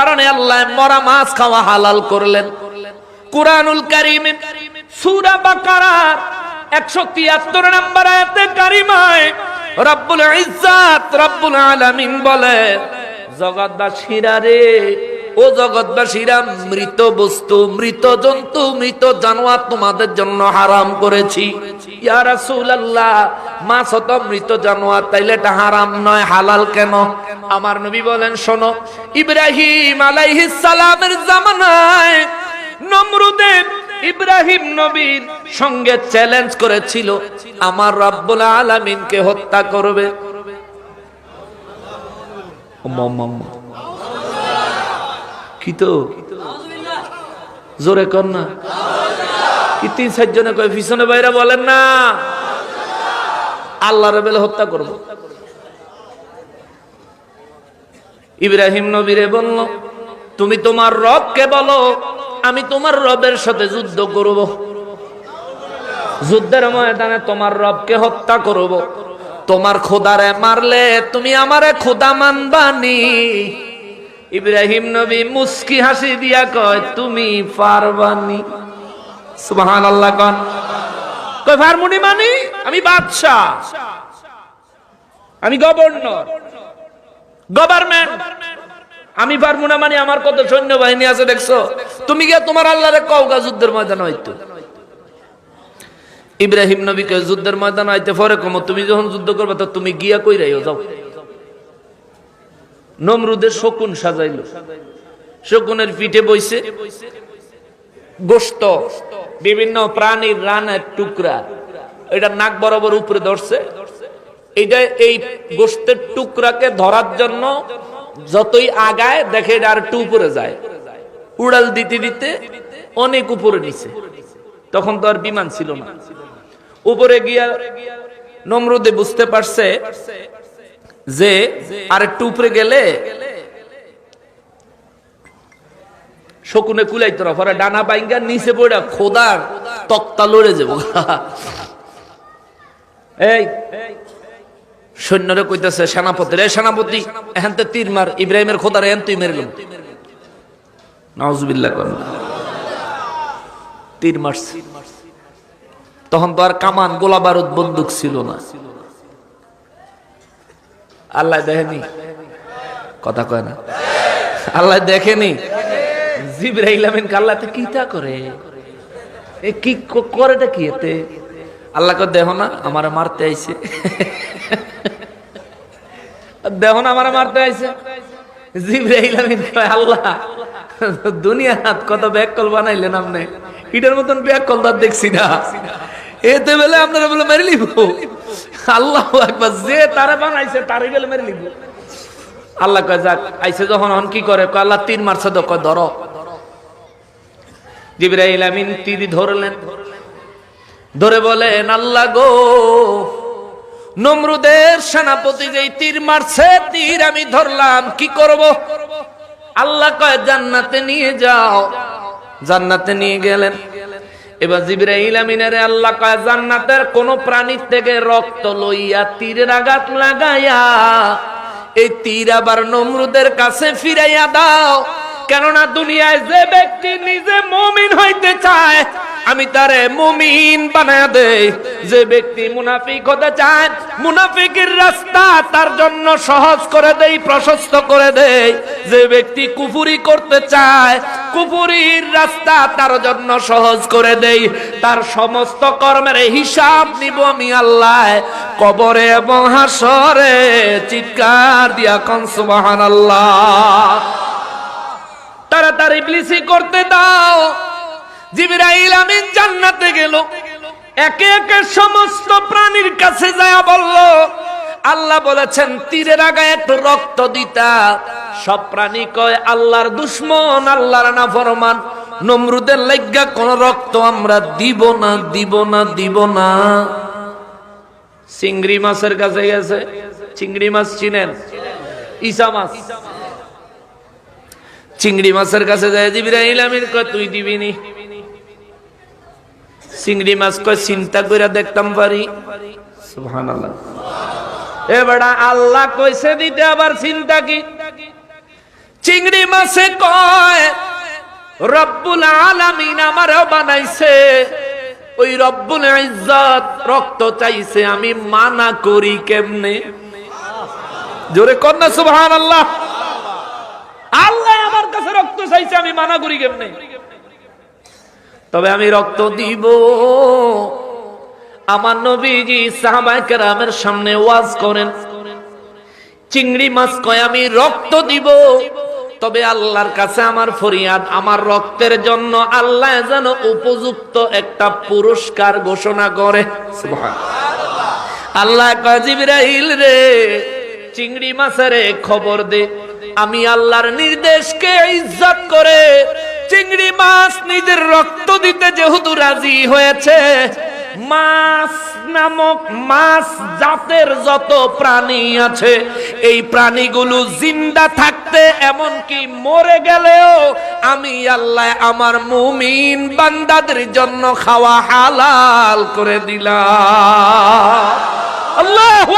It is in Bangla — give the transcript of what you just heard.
কারণে আল্লাহ মরা মাছ খাওয়া হালাল করলেন। কুরআনুল কারীম, সূরা বাকারার 173 নম্বর আয়াতে কারিমায় রব্বুল ইজ্জাত রব্বুল আলামিন বলে, জগৎবাসীরা রে, ও জগৎবাসীরা, মৃত বস্তু, মৃত জন্তু, মৃত জানোয়ার তোমাদের জন্য হারাম করেছি। ইয়া রাসূলুল্লাহ, মাছ তো মৃত জানোয়ার, তাইলে এটা হারাম নয়, হালাল কেন? আমার নবী বলেন, শোনো, ইব্রাহিম আলাইহিস সালামের জামানায় নমরুদের ইব্রাহিম নবীর সঙ্গে চ্যালেঞ্জ করেছিল, আমার রব্বুল আলামিনকে হত্যা করবে। কি তো? জোরে কর না। কি তিন চারজনে কয়, পিছনে বাইরে বলেন না। আল্লাহ রেবেল হত্যা করব। ইব্রাহিম নবীরে বলল, তুমি তোমার রবকে বলো, আমি তোমার রবের সাথে যুদ্ধ করব। যুদ্ধের ময়দানে তোমার রবকে হত্যা করব। তোমার খোদারে মারলে তুমি আমারে খোদা মানবানি ইব্রাহিম নবী মুস্কি হাসি দিয়া কয়, তুমি পারবানি সুবহান আল্লাহ কন। কয় পারমুনি মানি, আমি বাদশাহ। আমি গভর্নর। গভর্নমেন্ট আমি পারব না মানে আমার কত সৈন্য বাহিনী আছে দেখছ? তুমি গিয়ে তোমার আল্লাহরে কওগা যুদ্ধের ময়দান হইতো ইব্রাহিম নবীকে যুদ্ধের ময়দান হইতে পরে কম, তুমি যখন যুদ্ধ করবে তো তুমি গিয়া কই রাইও যাও। নমরুদের শকুন সাজাইল। শকুনের পিঠে বইছে গোস্ত বিভিন্ন প্রাণীর রানের টুকরা। এটা নাক বরাবর উপরে ধরছে। এই টুকরাকে ধরার জন্য যতই আগায়, দেখে এটা আর উপরে যায়। উড়াল দিতে দিতে অনেক উপরে তখন তো আর বিমান ছিল না। উপরে গিয়া নমরুদে বুঝতে পারছে যে আর একটু উপরে গেলে শকুনে কুলাই তোরা পরে ডানা বাইঙ্গা নিচে পড়া, খোদার তক্তা লড়ে যাব। এই সৈন্যরে কইতেছে, সেনাপতি, রে সেনাপতি, এখান থেকে তীর মার, ইব্রাহিমের খোদার এখান তুই মেরে তীর মারছে। তখন তো আর কামান, গোলা বারুদ, বন্দুক ছিল না। আল্লাহ দেখেনি? কথা কয় না। আল্লাহ দেখেনি? জিব্রাইল আমিন আল্লাহ তা করে? এ কি ক- করেটা কি এতে? আল্লাহকে দেখো না, আমার মারতে আইছে। দেখো না আমার মারতে আইছে। জিব্রাইল আমিন কয়, আল্লাহ দুনিয়া হাত কত ব্যাক কল বানাইলেন আপনি? ইটার মতন ব্যাক কল তার দেখছি না। এতে বেলে আপনারা বলে মেরে লিব আল্লাহ একবার যে তারা বানাইছে তারে গেলে মেরে লিব আল্লাহ কয়, যাক, আইছে যখন হন কি করে? আল্লাহ তিন মারছে তো, কয়, ধরো। জিব্রাইল আমিন তীর ধরলেন। ধরে বলেন, আল্লাহ গো নমরুদের সেনাপতি যে তীর মারছে, তীর আমি ধরলাম, কি করব? আল্লাহ কয়, জান্নাতে নিয়ে যাও। জান্নাতে নিয়ে গেলেন। এবার জিব্রাইল আমিনের আল্লাহ কয়, জান্নাতের কোন প্রাণীর থেকে রক্ত লইয়া তীরের আঘাত লাগাইয়া, এই তীর আবার নমরুদের কাছে ফিরাইয়া দাও। কেননা দুনিয়ায় যে ব্যক্তি নিজে মমিন হইতে চায় আমি তারে মুমিন বানায় দেই। যে ব্যক্তি মুনাফিক হতে চায়, মুনাফিকের রাস্তা তার জন্য সহজ করে দেই, প্রশস্ত করে দেই। যে ব্যক্তি কুফুরি করতে চায়, কুফুরির রাস্তা তার জন্য সহজ করে দেই। তার সমস্ত কর্মের হিসাব নিব আমি আল্লাহ কবরে এবং হাসরে। চিৎকার দিয়া কন, সুবহানাল্লাহ। তাড়াতাড়ি ইবলিসি করতে দাও। জিবরাইল আমিন জান্নাতে গেল। একে একে সমস্ত প্রাণীর কাছে যায় বলল, আল্লাহ বলেছেন, তীরের আগায় একটু রক্ত দিতা। সব প্রাণী কয়, আল্লাহর দুশ্মন, আল্লাহর না ফরমান নমরুদের লাইগা, কোন রক্ত আমরা দিব না দিব না দিব না। চিংড়ি মাছের কাছে গেছে। চিংড়ি মাছ চিনেন? ইসা মাছ। চিংড়ি মাছের কাছে যায় জিবরাইল আমিন, কয়, তুই দিবি নি? চিংড়ি মাছ কয় চিন্তা করে দেখতাম পারি সুবহানাল্লাহ। এ বেটা আল্লাহ কইছে দিতে আবার চিন্তা কি? চিংড়ি মাছে কয় রব্বুল আলামিন আমারও বানাইছে। ওই রব্বুল ইজ্জত রক্ত চাইছে আমি মানা করি কেমনে? জোরে কন্যা সুবহান আল্লাহ আল্লাহ আমার কাছে রক্ত চাইছে আমি মানা করি কেমনে? তবে আমি রক্ত দিব। আমার নবীজি সাহাবায়ে কেরামের সামনে ওয়াজ করেন। চিংড়ি মাছ কয়, আমি রক্ত দিব। তবে আল্লাহর কাছে আমার ফরিয়াদ, আমার রক্তের জন্য আল্লাহ যেন উপযুক্ত একটা পুরস্কার ঘোষণা করে। আল্লাহ কয়, জিবরাইল রে, চিংড়ি মাছের খবর দে। আমি আল্লাহর নির্দেশকে ইজ্জত করে চিংড়ি মাছ নিজের রক্ত দিতে যেহেতু রাজি হয়েছে, মাছ নামক মাছ জাতের যত প্রাণী আছে, এই প্রাণীগুলো জিন্দা থাকতে এমনকি মরে গেলেও আমি আল্লাহ আমার মুমিন বান্দাদের জন্য খাওয়া হালাল করে দিলাম। আল্লাহু